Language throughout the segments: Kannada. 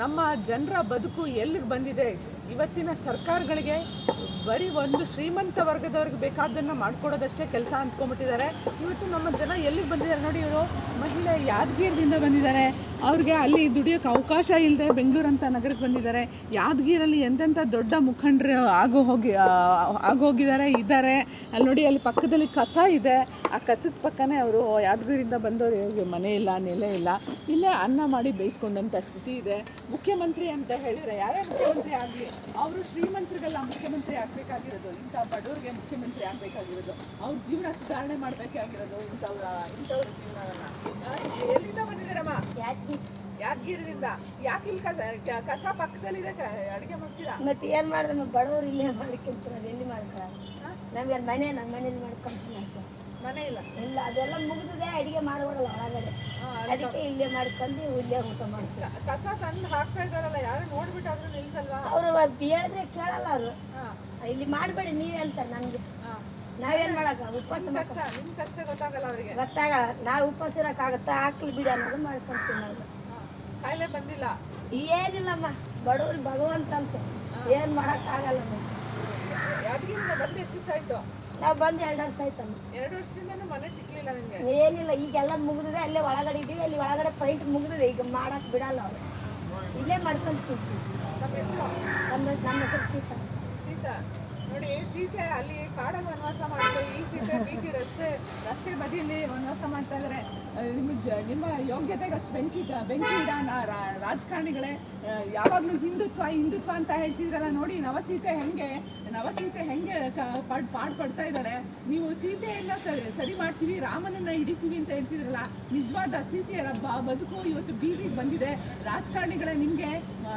ನಮ್ಮ ಜನರ ಬದುಕು ಎಲ್ಲಿಗೆ ಬಂದಿದೆ? ಇವತ್ತಿನ ಸರ್ಕಾರಗಳಿಗೆ ಬರೀ ಒಂದು ಶ್ರೀಮಂತ ವರ್ಗದವ್ರಿಗೆ ಬೇಕಾದ್ದನ್ನು ಮಾಡ್ಕೊಡೋದಷ್ಟೇ ಕೆಲಸ ಅಂದ್ಕೊಂಬಿಟ್ಟಿದ್ದಾರೆ ಇವತ್ತು ನಮ್ಮ ಜನ ಎಲ್ಲಿಗೆ ಬಂದಿದ್ದಾರೆ ನೋಡಿ ಇವರು? ಮಹಿಳೆ ಯಾದಗಿರಿದಿಂದ ಬಂದಿದ್ದಾರೆ. ಅವ್ರಿಗೆ ಅಲ್ಲಿ ದುಡಿಯೋಕ್ಕೆ ಅವಕಾಶ ಇಲ್ಲದೆ ಬೆಂಗಳೂರು ಅಂತ ನಗರಕ್ಕೆ ಬಂದಿದ್ದಾರೆ. ಯಾದಗಿರಲ್ಲಿ ಎಂತೆಂಥ ದೊಡ್ಡ ಮುಖಂಡರು ಆಗೋ ಹೋಗಿ ಆಗೋಗಿದ್ದಾರೆ, ಇದ್ದಾರೆ. ಅಲ್ಲಿ ನೋಡಿ, ಅಲ್ಲಿ ಪಕ್ಕದಲ್ಲಿ ಕಸ ಇದೆ. ಆ ಕಸದ ಪಕ್ಕನೇ ಅವರು ಯಾದಗಿರಿಂದ ಬಂದವರು ಇವ್ರಿಗೆ ಮನೆ ಇಲ್ಲ, ನೆಲೆ ಇಲ್ಲ. ಇಲ್ಲೇ ಅನ್ನ ಮಾಡಿ ಬೇಯಿಸ್ಕೊಂಡಂಥ ಸ್ಥಿತಿ ಇದೆ. ಮುಖ್ಯಮಂತ್ರಿ ಅಂತ ಹೇಳಿದರೆ ಯಾರೇ ಮುಖ್ಯಮಂತ್ರಿ ಆಗಲಿ ಅವರು ಶ್ರೀಮಂತರಿಗೆಲ್ಲ ಮುಖ್ಯಮಂತ್ರಿ ಆಗಬೇಕಾಗಿರೋದು. ಇಂಥ ಬಡವರಿಗೆ ಮುಖ್ಯಮಂತ್ರಿ ಆಗಬೇಕಾಗಿರೋದು. ಅವ್ರ ಜೀವನ ಸುಧಾರಣೆ ಮಾಡಬೇಕಾಗಿರೋದು ಇಂಥವ್ರ ಇಂಥವ್ರ ಜೀವನವನ್ನ. ಎಲ್ಲಿಂದ ಬಂದಿದ್ದೀರಮ್ಮ ಯಾದಗಿರಿದಿಂದ. ಯಾಕೆ ಇಲ್ಲಿ ಕಸ ಕಸ ಪಕ್ಕದಲ್ಲಿದೆ ಅಡುಗೆ ಮಾಡ್ತೀರಾ? ಮತ್ತೆ ಏನ್ ಮಾಡಿದ್ರೆ ಬಡವರು ಇಲ್ಲೇ ಮಾಡ್ಕೊಂತಾರೆ ಎಲ್ಲಿ ಮಾಡ್ತಾರೆ ನಮ್ಗೆ ಮನೆ ನಮ್ಮ ಮನೇಲಿ ಮಾಡ್ಕೊಂತೀನಿ ಇಲ್ಲ. ಇಲ್ಲ ಅದೆಲ್ಲ ಮುಗಿದಿದೆ ಅಡಿಗೆ ಮಾಡಬಾರಲ್ಲ ಒಳಗಡೆ. ಅದಕ್ಕೆ ಇಲ್ಲೇ ಮಾಡ್ಕೊಂಡು ಇಲ್ಲೇ ಊಟ ಮಾಡ್ತೀವಿ ಕಸ ತಂದು ಹಾಕ್ತಾ ಇದಾರಲ್ಲ ಯಾರು ನೋಡ್ಬಿಟ್ಟಾದ್ರೂ ನಿಲ್ಸಲ್ವಾ? ಅವರು ಹೇಳಿದ್ರೆ ಕೇಳಲ್ಲ ಅವರು. ಇಲ್ಲಿ ಮಾಡಬೇಡಿ ನೀವೇ ಅಂತ ನಮ್ಗೆ ನಾವೇನು ನಾವೇನ್ ಮಾಡಕ ಉಪವಾಸ ಕಷ್ಟ ನಿಮ್ ಕಷ್ಟ ಗೊತ್ತಾಗಲ್ಲ ಅವರಿಗೆ. ಗೊತ್ತಾಗಲ್ಲ. ನಾವು ಉಪವಾಸ ಇರೋಕ್ಕಾಗತ್ತಾ? ಹಾಕ್ಲಿ ಬಿಡಿ ಅನ್ನೋದು ಮಾಡ್ಕೊಂತೀವಿ ನಾವು. ಕಾಯಿಲೆ ಬಂದಿಲ್ಲ. ಏನಿಲ್ಲಮ್ಮ ಬಡವ್ರಿಗೆ ಭಗವಂತ ಅಂತ ಏನು ಮಾಡೋಕ್ಕಾಗಲ್ಲ ನಾವು ಯಾದಗಿರಿಂದ ಬಂದು ಎಷ್ಟು ದಿವಸ ಆಯ್ತು? ನಾವು ಬಂದು ಎರಡು ವರ್ಷ ಆಯ್ತಮ್ಮ ಎರಡು ವರ್ಷದಿಂದನೂ ಮನೆ ಸಿಕ್ಲಿಲ್ಲ ನಿಮ್ಗೆ? ಏನಿಲ್ಲ ಈಗೆಲ್ಲ ಮುಗಿದಿದೆ ಅಲ್ಲೇ ಒಳಗಡೆ ಇದೀವಿ ಅಲ್ಲಿ ಒಳಗಡೆ ಪೈಂಟ್ ಮುಗಿದಿದೆ ಈಗ ಮಾಡಕ್ ಬಿಡಲ್ಲ ಅವ್ರು. ಇಲ್ಲೇ ಮಾಡ್ಕೊಂಡು ತಿಂತೀವಿ ನಮ್ಮ ಹೆಸರು? ನಮ್ಮ ನಮ್ಮ ಹೆಸರು ಸೀತಾ. ಸೀತಾ? ನೋಡಿ ಸೀತೆ ಅಲ್ಲಿ ಕಾಡಲ್ಲಿ ವನವಾಸ ಮಾಡ್ತಾರೆ. ಈ ಸೀತೆ ಬೀದಿ ರಸ್ತೆ ರಸ್ತೆ ಬದಿಯಲ್ಲಿ ವನವಾಸ ಮಾಡ್ತಾ ಇದಾರೆ. ನಿಮ್ಮ ನಿಮ್ಮ ಯೋಗ್ಯತೆಗೆ ಅಷ್ಟು ಬೆಂಕಿ ಬೆಂಕಿ ಇಡ ರಾಜಕಾರಣಿಗಳೇ ಯಾವಾಗಲೂ ಹಿಂದುತ್ವ ಹಿಂದುತ್ವ ಅಂತ ಹೇಳ್ತಿದ್ರಲ್ಲ ನೋಡಿ, ನವಸೀತೆ ಹೆಂಗೆ ನವಸೀತೆ ಹೆಂಗೆ ಪಾಡ್ ಪಾಡ್ ಪಡ್ತಾ ಇದ್ದಾರೆ ನೀವು ಸೀತೆಯನ್ನು ಸರಿ ಸರಿ ಮಾಡ್ತೀವಿ, ರಾಮನನ್ನ ಹಿಡಿತೀವಿ ಅಂತ ಹೇಳ್ತಿದ್ರಲ್ಲ, ನಿಜವಾದ ಬ- ಬದುಕು ಇವತ್ತು ಬೀದಿಗೆ ಬಂದಿದೆ. ರಾಜಕಾರಣಿಗಳೇ, ನಿಮಗೆ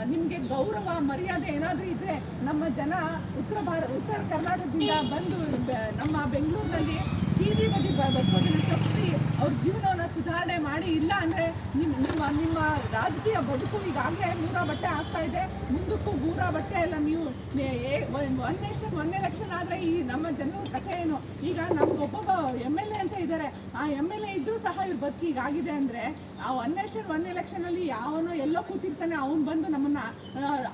ನಿಮಗೆ ಗೌರವ, ಮರ್ಯಾದೆ ಏನಾದರೂ ಇದ್ದರೆ ನಮ್ಮ ಜನ ಉತ್ತರ ಭಾರತ ಉತ್ತರ ಕರ್ನಾಟಕದಿಂದ ಬಂದು ನಮ್ಮ ಬೆಂಗಳೂರಿನಲ್ಲಿ ಬೀದಿ ಬದಿ ಬದುಕೋದನ್ನ ತಪ್ಪಿಸಿ ಅವ್ರ ಜೀವನವನ್ನು ಸುಧಾರಣೆ ಮಾಡಿ, ಇಲ್ಲ ಅಂದರೆ ನಿಮ್ಮ ನಿಮ್ಮ ನಿಮ್ಮ ರಾಜಕೀಯ ಬದುಕು ಈಗಾಗಲೇ ಮೂರ ಬಟ್ಟೆ ಆಗ್ತಾ ಇದೆ. ಮುಂದಕ್ಕೂ ಮೂರ ಬಟ್ಟೆ ಎಲ್ಲ ನೀವು ಒನ್ ನೇಷನ್ ಒನ್ ಎಲೆಕ್ಷನ್ ಆದರೆ ಈ ನಮ್ಮ ಜನರ ಕಥೆ ಏನು? ಈಗ ನಮ್ಗೆ ಒಬ್ಬೊಬ್ಬ ಎಂ ಎಲ್ ಎ ಅಂತ ಆ ಎಂ ಎಲ್ ಎ ಇದ್ರೂ ಸಹ ಇವ್ರ ಬದುಕಿ ಆಗಿದೆ ಅಂದರೆ ಆ ಒನ್ ನೇಷನ್ ಒನ್ ಎಲೆಕ್ಷನಲ್ಲಿ ಯಾವನೋ ಎಲ್ಲೋ ಕೂತಿರ್ತಾನೆ, ಅವ್ನು ಬಂದು ನಮ್ಮನ್ನ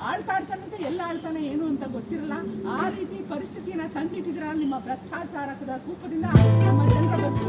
ಆಳ್ತಾಡ್ತಾನಂತೆ ಆಳ್ತಾ ಎಲ್ಲ ಆಳ್ತಾನೆ ಏನು ಅಂತ ಗೊತ್ತಿರಲ್ಲ. ಆ ರೀತಿ ಪರಿಸ್ಥಿತಿಯನ್ನ ತಂದಿಟ್ಟಿದ್ರ ನಿಮ್ಮ ಭ್ರಷ್ಟಾಚಾರದ ಕೂಪದಿಂದ ನಮ್ಮ ಜನರ ಬದುಕು?